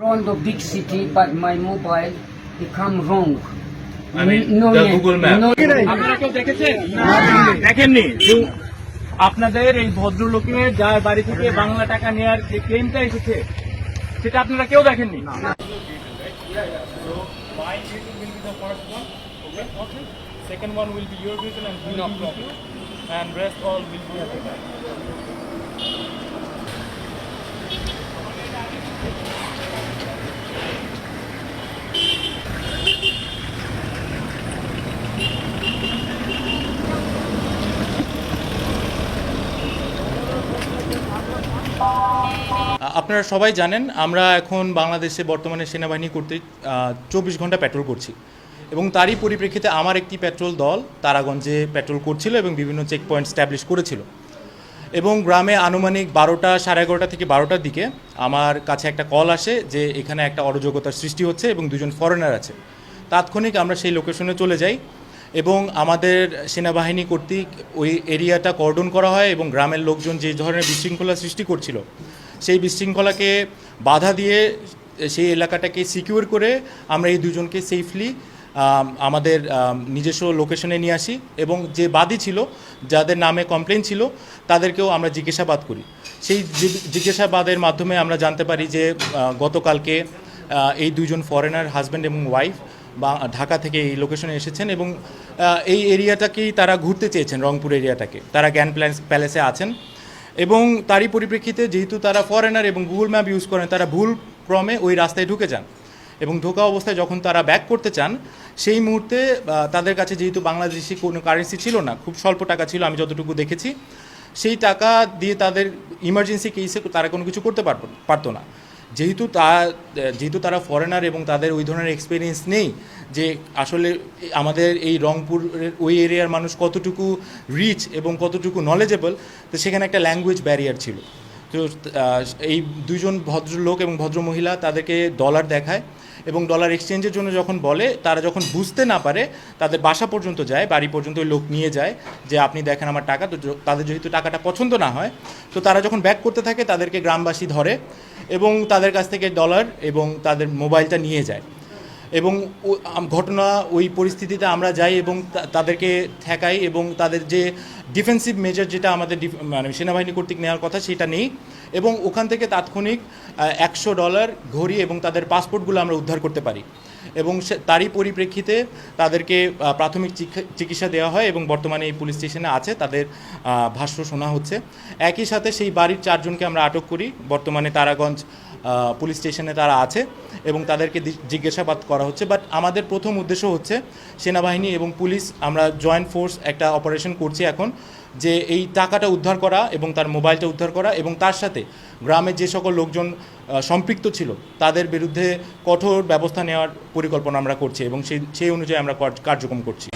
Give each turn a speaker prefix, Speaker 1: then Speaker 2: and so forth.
Speaker 1: around the big city, but my mobile become wrong.
Speaker 2: I mean,
Speaker 1: no
Speaker 2: the
Speaker 1: net,
Speaker 2: Google map.
Speaker 1: No,
Speaker 3: আপনারা কেউ দেখেছেন দেখেননি যে আপনাদের এই ভদ্রলোকে যার বাড়ি থেকে বাংলা টাকা নেওয়ার যে ক্লেমটা এসেছে সেটা আপনারা কেউ দেখেননি Second one will be your vehicle and no problem. And rest all will be at the back.
Speaker 4: আপনারা সবাই জানেন, আমরা এখন বাংলাদেশে বর্তমানে সেনাবাহিনী কর্তৃক চব্বিশ ঘণ্টা পেট্রোল করছি। এবং তারই পরিপ্রেক্ষিতে আমার একটি পেট্রোল দল তারাগঞ্জে পেট্রোল করছিল এবং বিভিন্ন চেক পয়েন্ট স্ট্যাবলিশ করেছিল। এবং গ্রামে আনুমানিক বারোটা সাড়ে এগারোটা থেকে বারোটার দিকে আমার কাছে একটা কল আসে যে এখানে একটা অরাজকতার সৃষ্টি হচ্ছে এবং দুজন ফরেনার আছে। তাৎক্ষণিক আমরা সেই লোকেশনে চলে যাই। এবং আমাদের সেনাবাহিনী কর্তৃক ওই এরিয়াটা কর্ডন করা হয় এবং গ্রামের লোকজন যে ধরনের বিশৃঙ্খলা সৃষ্টি করছিল, সেই বিশৃঙ্খলাকে বাধা দিয়ে সেই এলাকাটাকে সিকিউর করে আমরা এই দুজনকে সেফলি আমাদের নিজস্ব লোকেশনে নিয়ে আসি এবং যে বাদী ছিল, যাদের নামে কমপ্লেন ছিল, তাদেরকেও আমরা জিজ্ঞাসাবাদ করি। সেই জিজ্ঞাসাবাদের মাধ্যমে আমরা জানতে পারি যে গতকালকে এই দুজন ফরেনার হাজব্যান্ড এবং ওয়াইফ বা ঢাকা থেকে এই লোকেশনে এসেছেন এবং এই এরিয়াটাকেই তারা ঘুরতে চেয়েছেন, রংপুর এরিয়াটাকে। তারা জ্ঞান প্যালেস- প্যালেসে আছেন এবং তারই পরিপ্রেক্ষিতে যেহেতু তারা ফরেনার এবং গুগল ম্যাপ ইউজ করেন, তারা ভুল ক্রমে ওই রাস্তায় ঢুকে যান এবং ঢোকা অবস্থায় যখন তারা ব্যাক করতে চান, সেই মুহূর্তে তাদের কাছে যেহেতু বাংলাদেশি কোনো কারেন্সি ছিল না, খুব স্বল্প টাকা ছিল, আমি যতটুকু দেখেছি, সেই টাকা দিয়ে তাদের ইমার্জেন্সি কেসে তারা কোনো কিছু করতে পারতো না। যেহেতু তা, যেহেতু তারা ফরেনার এবং তাদের ওই ধরনের এক্সপিরিয়েন্স নেই যে আসলে আমাদের এই রংপুরের ওই এরিয়ার মানুষ কতটুকু রিচ এবং কতটুকু নলেজেবল তো সেখানে একটা ল্যাঙ্গুয়েজ ব্যারিয়ার ছিল। তো এই দুজন ভদ্রলোক এবং ভদ্রমহিলা তাদেরকে ডলার দেখায়। এবং ডলার এক্সচেঞ্জের জন্য যখন বলে, তারা যখন বুঝতে না পারে, তাদের বাসা পর্যন্ত যায়, বাড়ি পর্যন্ত ওই লোক নিয়ে যায় যে, আপনি দেখেন আমার টাকা, তো তাদের যেহেতু টাকাটা পছন্দ না হয়, তো তারা যখন ব্যাক করতে থাকে, তাদেরকে গ্রামবাসী ধরে এবং তাদের কাছ থেকে ডলার এবং তাদের মোবাইলটা নিয়ে যায়। এবং ঘটনা ওই পরিস্থিতিতে আমরা যাই এবং তাদেরকে ঠেকাই এবং তাদের যে ডিফেন্সিভ মেজার যেটা আমাদের মানে সেনাবাহিনী কর্তৃক নেওয়ার কথা, সেটা নেই। এবং ওখান থেকে তাৎক্ষণিক একশো ডলার ঘড়ি এবং তাদের পাসপোর্টগুলো আমরা উদ্ধার করতে পারি। এবং তারই পরিপ্রেক্ষিতে তাদেরকে প্রাথমিক চিকিৎসা দেওয়া হয় এবং বর্তমানে এই পুলিশ স্টেশনে আছে। তাদের ভাষ্য শোনা হচ্ছে। একই সাথে সেই বাড়ির চারজনকে আমরা আটক করি। বর্তমানে তারাগঞ্জ পুলিশ স্টেশনে তারা আছে এবং তাদেরকে জিজ্ঞাসাবাদ করা হচ্ছে। বাট আমাদের প্রথম উদ্দেশ্য হচ্ছে সেনাবাহিনী এবং পুলিশ, আমরা জয়েন্ট ফোর্স একটা অপারেশন করছি এখন। যে এই টাকাটা উদ্ধার করা এবং তার মোবাইলটা উদ্ধার করা এবং তার সাথে গ্রামের যে সকল লোকজন সম্পৃক্ত ছিল, তাদের বিরুদ্ধে কঠোর ব্যবস্থা নেওয়ার পরিকল্পনা আমরা করছি এবং সেই সেই অনুযায়ী আমরা কার্যক্রম করছি।